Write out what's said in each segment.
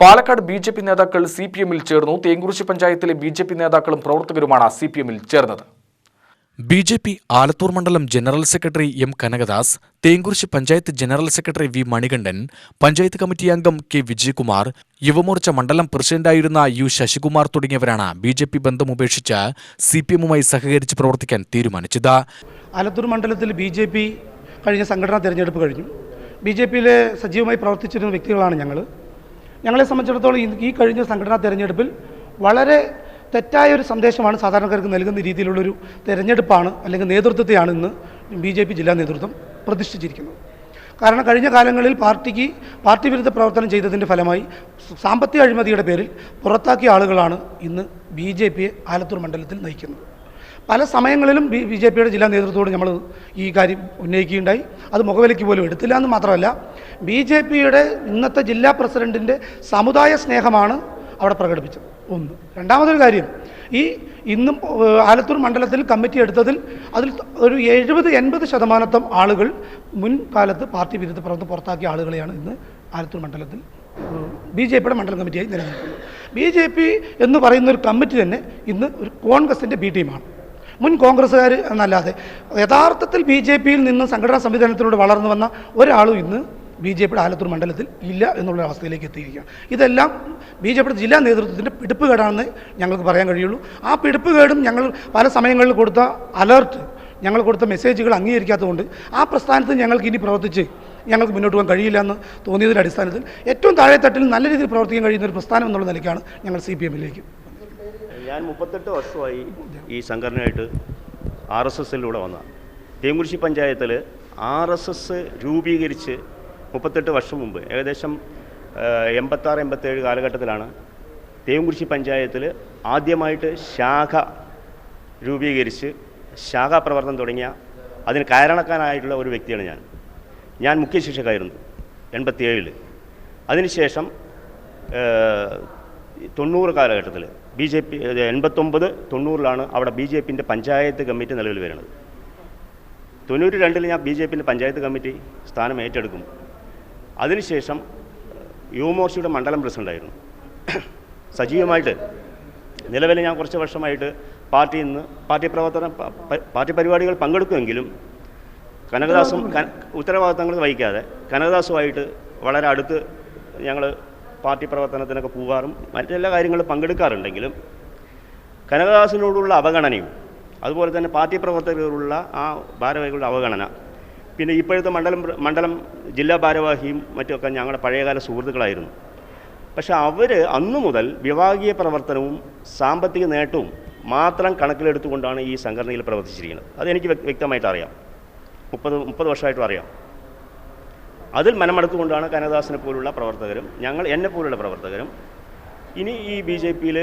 Palakkad B J P നേതാക്കൾ C P എമ്മിൽ ചേർന്നു. തേങ്കുറിശി പഞ്ചായത്തിലെ ബി ജെ പി നേതാക്കളും പ്രവർത്തകരുമാണ് സി പി എമ്മിൽ ചേർന്നത്. ബി ജെ പി ആലത്തൂർ മണ്ഡലം general secretary M Kanakadas Thenkurissi panchayat general secretary V Manikandan panchayat committee അംഗം കെ വിജയകുമാർ യുവമോർച്ച മണ്ഡലം പ്രസിഡന്റായിരുന്ന യു ശശികുമാർ തുടങ്ങിയവരാണ് ബി ജെ പി ബന്ധം ഉപേക്ഷിച്ച് സി പി എമ്മുമായി സഹകരിച്ച് പ്രവർത്തിക്കാൻ തീരുമാനിച്ചത്. ആലത്തൂർ മണ്ഡലത്തിൽ ബി ജെ പി കഴിഞ്ഞ സംഘടനാ തെരഞ്ഞെടുപ്പ് കഴിഞ്ഞു. ബി ജെ പിയിൽ സജീവമായി പ്രവർത്തിച്ചിരുന്ന വ്യക്തികളാണ് ഞങ്ങൾ ഞങ്ങളെ സംബന്ധിച്ചിടത്തോളം ഈ- കഴിഞ്ഞ സംഘടനാ തെരഞ്ഞെടുപ്പിൽ വളരെ തെറ്റായ ഒരു സന്ദേശമാണ് സാധാരണക്കാർക്ക് നൽകുന്ന രീതിയിലുള്ളൊരു തെരഞ്ഞെടുപ്പാണ് അല്ലെങ്കിൽ നേതൃത്വത്തെയാണ് ഇന്ന് ബി ജെ പി ജില്ലാ നേതൃത്വം പ്രതിഷ്ഠിച്ചിരിക്കുന്നത്. കാരണം കഴിഞ്ഞ കാലങ്ങളിൽ പാർട്ടിക്ക് പാർട്ടി വിരുദ്ധ പ്രവർത്തനം ചെയ്തതിന്റെ ഫലമായി സാമ്പത്തിക അഴിമതിയുടെ പേരിൽ പുറത്താക്കിയ ആളുകളാണ് ഇന്ന് ബി ജെ പിയെ ആലത്തൂർ മണ്ഡലത്തിൽ നയിക്കുന്നത്. പല സമയങ്ങളിലും ബി ബി ജെ പിയുടെ ജില്ലാ നേതൃത്വത്തോട് നമ്മൾ ഈ കാര്യം ഉന്നയിക്കുകയുണ്ടായി. അത് മുഖവിലയ്ക്ക് പോലും എടുത്തില്ല എന്ന് മാത്രമല്ല ബി ജെ പിയുടെ ഇന്നത്തെ ജില്ലാ പ്രസിഡന്റിന്റെ സമുദായ സ്നേഹമാണ് അവിടെ പ്രകടിപ്പിച്ചത്. ഒന്ന്. രണ്ടാമതൊരു കാര്യം ഈ ഇന്നും ആലത്തൂർ മണ്ഡലത്തിൽ കമ്മിറ്റി എടുത്തതിൽ അതിൽ ഒരു എഴുപത് എൺപത് ശതമാനത്തം ആളുകൾ മുൻകാലത്ത് പാർട്ടി വിരുദ്ധ പ്രവർത്തനം പുറത്താക്കിയ ആളുകളെയാണ് ഇന്ന് ആലത്തൂർ മണ്ഡലത്തിൽ ബി ജെ പിയുടെ മണ്ഡലം കമ്മിറ്റിയായി നിലനിൽക്കുന്നത്. ബി ജെ പി എന്ന് പറയുന്ന ഒരു കമ്മിറ്റി തന്നെ ഇന്ന് ഒരു കോൺഗ്രസിന്റെ ബി ടീമാണ്. മുൻ കോൺഗ്രസ്സുകാർ എന്നല്ലാതെ. യഥാർത്ഥത്തിൽ ബി ജെ പിയിൽ നിന്ന് സംഘടനാ സംവിധാനത്തിലൂടെ വളർന്നു വന്ന ഒരാളും ഇന്ന് ബി ജെ പിയുടെ ആലത്തൂർ മണ്ഡലത്തിൽ ഇല്ല എന്നുള്ള അവസ്ഥയിലേക്ക് എത്തിയിരിക്കുകയാണ്. ഇതെല്ലാം ബി ജെ പിയുടെ ജില്ലാ നേതൃത്വത്തിന്റെ പിടിപ്പുകേടാണെന്ന് ഞങ്ങൾക്ക് പറയാൻ കഴിയുള്ളൂ. ആ പിടിപ്പുകേടും ഞങ്ങൾ പല സമയങ്ങളിൽ കൊടുത്ത അലേർട്ട് ഞങ്ങൾ കൊടുത്ത മെസ്സേജുകൾ അംഗീകരിക്കാത്തതുകൊണ്ട് ആ പ്രസ്ഥാനത്ത് ഞങ്ങൾക്ക് ഇനി പ്രവർത്തിച്ച് ഞങ്ങൾക്ക് മുന്നോട്ട് പോകാൻ കഴിയില്ല എന്ന് തോന്നിയതിന്റെ അടിസ്ഥാനത്തിൽ ഏറ്റവും താഴെത്തട്ടിൽ നല്ല രീതിയിൽ പ്രവർത്തിക്കാൻ കഴിയുന്ന ഒരു പ്രസ്ഥാനം എന്നുള്ള നിലയ്ക്കാണ് ഞങ്ങൾ സി പി എമ്മിലേക്ക് ഞാൻ മുപ്പത്തെട്ട് വർഷമായി ഈ സംഘടനയായിട്ട് ആർ എസ് എസിലൂടെ വന്ന തേങ്കുരിശി പഞ്ചായത്തിൽ ആർ എസ് എസ് രൂപീകരിച്ച് മുപ്പത്തെട്ട് വർഷം മുമ്പ് ഏകദേശം എൺപത്താറ് എൺപത്തേഴ് കാലഘട്ടത്തിലാണ് തേങ്കുരിശി പഞ്ചായത്തിൽ ആദ്യമായിട്ട് ശാഖ രൂപീകരിച്ച് ശാഖാ പ്രവർത്തനം തുടങ്ങിയ അതിന് കാരണക്കാരായിട്ടുള്ള ഒരു വ്യക്തിയാണ് ഞാൻ. ഞാൻ മുഖ്യ ശിക്ഷകായിരുന്നു എൺപത്തിയേഴിൽ അതിനുശേഷം തൊണ്ണൂറ് കാലഘട്ടത്തിൽ ബി ജെ പി എൺപത്തൊമ്പത് തൊണ്ണൂറിലാണ് അവിടെ ബി ജെ പിന്റെ പഞ്ചായത്ത് കമ്മിറ്റി നിലവിൽ വരുന്നത്. തൊണ്ണൂറ്റി രണ്ടിൽ ഞാൻ ബി ജെ പിന്റെ പഞ്ചായത്ത് കമ്മിറ്റി സ്ഥാനം ഏറ്റെടുക്കും. അതിനുശേഷം യുവമോർച്ചയുടെ മണ്ഡലം പ്രസിഡന്റായിരുന്നു സജീവമായിട്ട് നിലവിൽ ഞാൻ കുറച്ച് വർഷമായിട്ട് പാർട്ടിയിൽ നിന്ന് പാർട്ടി പ്രവർത്തനം പാർട്ടി പരിപാടികൾ പങ്കെടുക്കുമെങ്കിലും കനകദാസും ഉത്തരവാദിത്തങ്ങൾ വഹിക്കാതെ കനകദാസുമായിട്ട് വളരെ അടുത്ത് ഞങ്ങൾ പാർട്ടി പ്രവർത്തനത്തിനൊക്കെ പോകാറും മറ്റെല്ലാ കാര്യങ്ങളും പങ്കെടുക്കാറുണ്ടെങ്കിലും കനകദാസിനോടുള്ള അവഗണനയും അതുപോലെ തന്നെ പാർട്ടി പ്രവർത്തകരോടുള്ള ആ ഭാരവാഹികളുടെ അവഗണന പിന്നെ ഇപ്പോഴത്തെ മണ്ഡലം മണ്ഡലം ജില്ലാ ഭാരവാഹിയും മറ്റുമൊക്കെ ഞങ്ങളുടെ പഴയകാല സുഹൃത്തുക്കളായിരുന്നു. പക്ഷേ അവർ അന്നു മുതൽ വിഭാഗീയ പ്രവർത്തനവും സാമ്പത്തിക നേട്ടവും മാത്രം കണക്കിലെടുത്തുകൊണ്ടാണ് ഈ സംഘടനയിൽ പ്രവർത്തിച്ചിരിക്കുന്നത്. അതെനിക്ക് വ്യക്ത- വ്യക്തമായിട്ട് അറിയാം. മുപ്പത് മുപ്പത് വർഷമായിട്ടും അറിയാം. അതിൽ മനമടുത്തുകൊണ്ടാണ് കനകദാസിനെ പോലുള്ള പ്രവർത്തകരും ഞങ്ങൾ എന്നെ പോലുള്ള പ്രവർത്തകരും ഇനി ഈ ബി ജെ പിയിൽ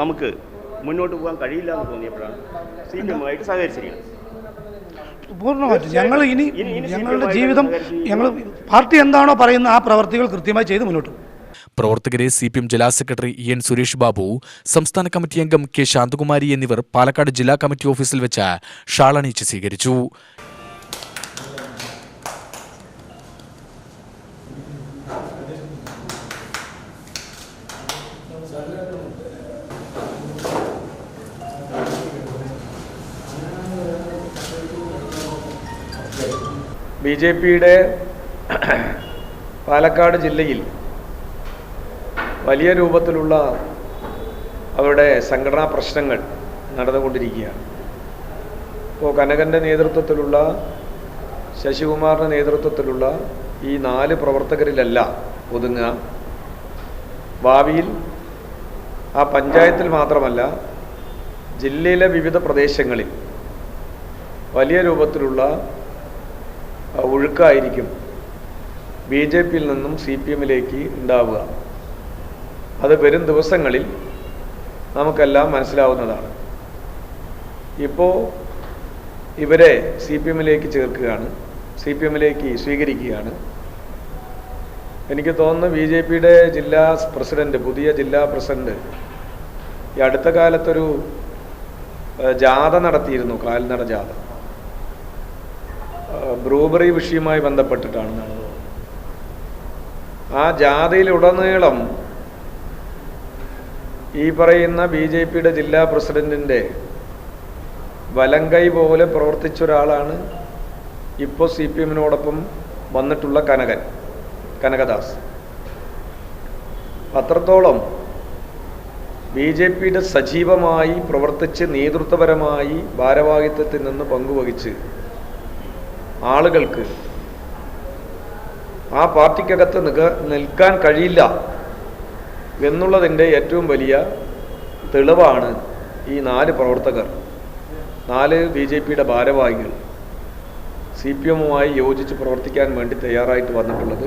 നമുക്ക് മുന്നോട്ട് പോകാൻ കഴിയില്ല എന്ന് തോന്നിയപ്പോഴാണ് സി പി എമ്മുമായിട്ട് സഹകരിച്ചിരിക്കുന്നത്. പൂർണമായിട്ടും. ഞങ്ങൾ ഇനി ഞങ്ങളുടെ ജീവിതം ഞങ്ങൾ പാർട്ടി എന്താണോ പറയുന്ന ആ പ്രവർത്തികൾ കൃത്യമായി ചെയ്ത് മുന്നോട്ട് പോകും. പ്രവർത്തകരെ സി പി എം ജില്ലാ secretary E N Suresh Babu സംസ്ഥാന കമ്മിറ്റി അംഗം കെ ശാന്തകുമാരി എന്നിവർ പാലക്കാട് ജില്ലാ കമ്മിറ്റി ഓഫീസിൽ വെച്ച് ഷാളണിയിച്ച് സ്വീകരിച്ചു. ബി ജെ പിയുടെ പാലക്കാട് ജില്ലയിൽ വലിയ രൂപത്തിലുള്ള അവരുടെ സംഘടനാ പ്രശ്നങ്ങൾ നടന്നുകൊണ്ടിരിക്കുകയാണ്. ഇപ്പോൾ കനകന്റെ നേതൃത്വത്തിലുള്ള ശശികുമാറിന്റെ നേതൃത്വത്തിലുള്ള ഈ നാല് പ്രവർത്തകരിലല്ല ഒതുങ്ങുക. ഭാവിയിൽ ആ പഞ്ചായത്തിൽ മാത്രമല്ല ജില്ലയിലെ വിവിധ പ്രദേശങ്ങളിൽ വലിയ രൂപത്തിലുള്ള ഒഴുക്കായിരിക്കും ബി ജെ പിയിൽ നിന്നും സി പി എമ്മിലേക്ക് ഉണ്ടാവുക. അത് വരും ദിവസങ്ങളിൽ നമുക്കെല്ലാം മനസ്സിലാവുന്നതാണ്. ഇപ്പോൾ ഇവരെ സി പി എമ്മിലേക്ക് ചേർക്കുകയാണ് സി പി എമ്മിലേക്ക് സ്വീകരിക്കുകയാണ്. എനിക്ക് തോന്നുന്നു ബി ജെ പിയുടെ ജില്ലാ പ്രസിഡന്റ് പുതിയ ജില്ലാ പ്രസിഡന്റ് ഈ അടുത്ത കാലത്തൊരു ജാഥ നടത്തിയിരുന്നു കാൽനട ജാഥ. ബ്രൂബറി വിഷയവുമായി ബന്ധപ്പെട്ടിട്ടാണെന്നാണ് തോന്നുന്നത്. ആ ജാഥയിലുടനീളം ഈ പറയുന്ന ബി ജെ പിയുടെ ജില്ലാ പ്രസിഡന്റിന്റെ വലങ്കൈ പോലെ പ്രവർത്തിച്ച ഒരാളാണ് ഇപ്പോൾ സി പി എമ്മിനോടൊപ്പം വന്നിട്ടുള്ള കനകൻ. കനകദാസ്. അത്രത്തോളം ബി ജെ പിയുടെ സജീവമായി പ്രവർത്തിച്ച് നേതൃത്വപരമായി ഭാരവാഹിത്വത്തിൽ നിന്ന് പങ്കുവഹിച്ച് ആളുകൾക്ക് ആ പാർട്ടിക്കകത്ത് നിക നിൽക്കാൻ കഴിയില്ല എന്നുള്ളതിന്റെ ഏറ്റവും വലിയ തെളിവാണ് ഈ നാല് പ്രവർത്തകർ നാല് ബി ജെ പിയുടെ ഭാരവാഹികൾ സി പി എമ്മുമായി യോജിച്ച് പ്രവർത്തിക്കാൻ വേണ്ടി തയ്യാറായിട്ട് വന്നിട്ടുള്ളത്.